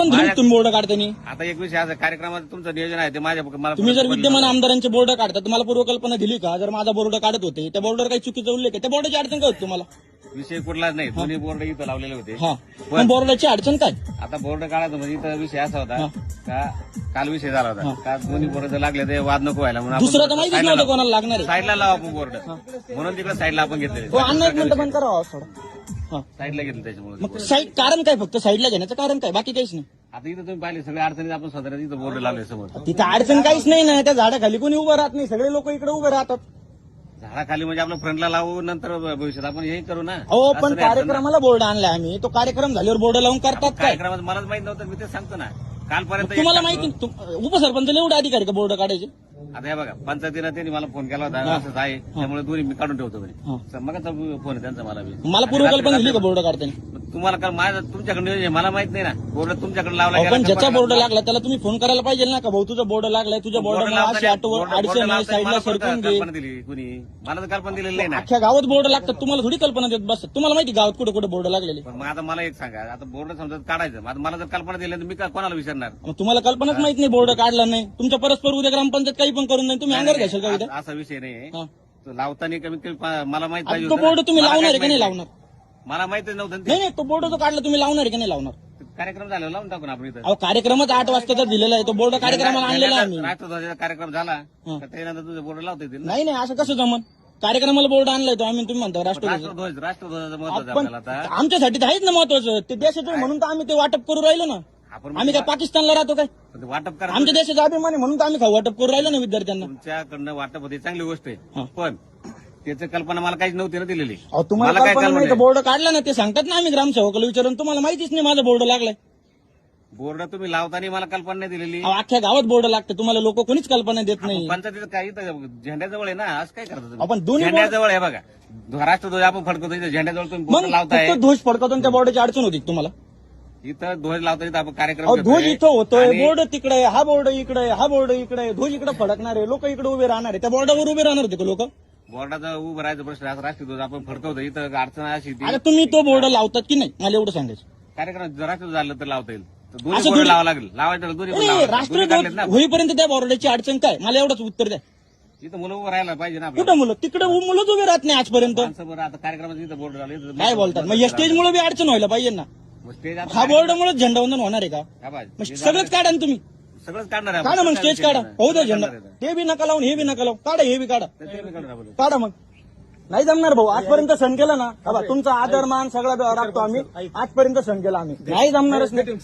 पण तुम्ही बोर्ड काढतानी आता एक विषय असं कार्यक्रमात तुमचं नियोजन आहे ते माझ्या मला तुम्ही जर विद्यमान आमदारांचे बोर्ड काढता तुम्हाला पूर्वकल्पना दिली का? जर माझा बोर्ड काढत होते त्या बोर्डवर काही चुकीचं उल्लेख आहे. त्या बोर्डाची अडचण काय होती तुम्हाला? विषय कुठलाच नाही दोन्ही बोर्ड इथं लावलेले होते. हा. पण बोर्डाची अडचण काय? आता बोर्ड काढायचं म्हणजे इथं विषय असा होता का काल विषय झाला होता. का दोन्ही बोर्ड जर लागले ते वाद नको व्हायला म्हणून दुसरं तर माहितीच साईडला नव्हतं लावू. कोणाला लागणार साईडला लावा आपण बोर्ड. म्हणून तिकडे साईडला आपण घेतलेले. हो अण्णा एक मिनिट बंद करा आवाज थोडा हा. साईडला घेतलं त्याच्यामुळे मग साईड कारण काय फक्त? साईडला घेण्याचं कारण काय? बाकी काहीच नाही. आता इथं तुम्ही पाहिले सगळ्या अडचणीत आपण स्वतः इथं बोर्ड लावले समोर. तिथं अडचण काहीच नाही ना. त्या झाडाखाली कोणी उभं राहत नाही. सगळे लोक इकडे उभे राहतात. झाडाखाली म्हणजे आपलं फ्रंटला लावू नंतर भविष्यात आपण हे करू ना. अहो असं पण नाही असतं ना. कार्यक्रमाला बोर्ड आणलाय आम्ही. तो कार्यक्रम झाल्यावर बोर्ड लावून करतात काय? कार्यक्रमात मलाच माहीत नव्हतं मी ते सांगतो ना. कालपर्यंत तुम्हाला एक माहिती तुम- उपसरपंचाला एवढे अधिकारी का बोर्ड काढायचे? आता हे बघा पंचायतीनं त्यांनी मला फोन केला होता असंच आहे. त्यामुळे दोन्ही मी काढून ठेवतो म्हणे मगाचा फोन आहे त्यांचा मला बी. मला पूर्वकल्पना दिली का बोर्ड काढताना? मग तुम्हाला काल माझं तुमच्याकडे मला माहीत नाही ना. बोर्ड तुमच्याकडे लावला गेला पण का ज्याचा? बोर्ड लागला. त्याला तुम्ही फोन करायला पाहिजे ना का भाऊ? तुझा बोर्ड लागलाय तुझ्या बोर्ड अडचण आहे साईडला मला कोण सरकून घे. कल्पना दिली कुणी. मला तर कल्पना दिलेली नाही ना. अख्ख्या गावात बोर्ड लागतात तुम्हाला थोडी कल्पना देत बस तुम्हाला माहिती गावात कुठे कुठे बोर्ड लागलेले पण मग आता मला एक सांगा आता बोर्ड समजा काढायचं आता मला जर कल्पना दिली तर मी का- कोणाला विचारणार मग तुम्हाला कल्पनाच माहीत नाही बोर्ड काढला नाही. तुमच्या परस्पर उद्या ग्रामपंचायत काही पण करून नाही तुम्ही अंगावर घ्याल का उद्या असा- विषय नाही. हा. तो लावताना कमी पा- मला माहीत आता पाहिजे तो होतं ना. बोर्ड तुम्ही मला लावणार आहे का नाही माहीत लावणार? मला माहितच नव्हतं नाही नाही तो बोर्ड जो काढला तुम्ही लावणार का नाही लावणार? कार्यक्रम झाला लावून टाकू ना आपण इथं. अहो कार्यक्रमच आठ वाजताचा दिलेला आहे तो बोर्ड कार्यक्रमाला आणलेला आहे आम्ही. राष्ट्रध्वजाचा कार्यक्रम झाला. तर त्यानंतर तुझे बोर्ड लावता येतील ना. नाही नाही असं कसं जमन? कार्यक्रमाला बोर्ड आणलाय तो आम्ही तुम्ही म्हणता राष्ट्रध्वज. राष्ट्रध्वजाचं महत्त्व पण आपल्याला आता. आमच्यासाठी तर आहेच ना महत्वाचं ते देशाचं आहे म्हणून तर आम्ही ते वाटप करू राहिलो ना. आपण आम्ही काय पाकिस्तानला राहतो काय? पण ते वाटप करा. आमच्या देशाचा अभिमान आहे म्हणून तर आम्ही वाटप करू राहिलो ना विद्यार्थ्यांना. तुमच्याकडनं वाटप होते चांगली गोष्ट. आहे. पण त्याची कल्पना मला काहीच नव्हती ना दिलेली. अहो तुम्हाला मला काय कल्पना नाही? बोर्ड काढला ना ते सांगतात ना आम्ही ग्रामसेवकाला विचारून. तुम्हाला माहितीच नाही माझा बोर्ड लागलाय. बोर्ड तुम्ही लावताना मला कल्पना नाही दिलेली. अहो, अख्ख्या गावात बोर्ड लागते. तुम्हाला लोक कोणीच कल्पना देत नाही. पंचायतीचं काही झेंड्याजवळ आहे ना असं काय करता तुम्ही? आपण दोन्ही झेंड्याजवळ आहे बघा. राष्ट्रध्वज आपण फडकवतो इथं झेंड्याजवळ तुम्ही मग बोर्ड लावताय. फक्त ध्वज फडकवतो त्या बोर्डाची अडचण होती का तुम्हाला? इथं ध्वज लावता इथं आपण कार्यक्रम अहो ध्वज घेतोय. इथं होतोय आणि बोर्ड तिकडे आहे, हा बोर्ड इकडे आहे, हा बोर्ड इकडे आहे, ध्वज इकडे फडकणार आहे लोक इकडे उभे राहणार. आहे त्या बोर्डावर उभे राहणार होते लोक? बोर्डाचा उभं राहायचं प्रश्न असा राष्ट्रध्वज आपण फडकवतो. इथं अडचण अशी ती. आता तुम्ही तो बोर्ड लावतात की नाही? मला एवढं सांगायचं. कार्यक्रम जर राष्ट्रध्वज झालं तर लावता येईल. तर दोन्ही असं बोर्ड दोन्ही- लावा लागेल. लावायचं तर दोन्ही पण नाही, लावावं लागेल. दोन्ही काढलेत राष्ट्रध्वज ना होईपर्यंत त्या बोर्डाची अडचण काय? मला एवढंच उत्तर द्या. इथं मुलं उभं राहायला पाहिजे ना आपल्याला. कुठं मुलं? तिकडे मुलंच उभे राहत नाही आजपर्यंत. माणसं बरं आता कार्यक्रमात इथं बोर्ड लावले काय बोलतात? मग या स्टेज मुळे बी अडचण व्हायला पाहिजे ना. स्टेज हा बोर्ड मुळे झेंडावंदन होणार आहे का? हा. मग सगळंच काढा ना तुम्ही. सगळंच काढणार आहे काढा आपण. मग स्टेज काढा. होऊ द्या झेंडा. काढणार आहे. ते बी नका लावून हे बी नका लावून. काढा हे बी काढा. तर ते बी काढणार आपण. काढा मग. नाही जमणार भाऊ. आजपर्यंत सण केला ना हा बा, तुमचा आदर मान सगळा राखतो आम्ही. आजपर्यंत सण केला आम्ही. नाही जमणारच नाही.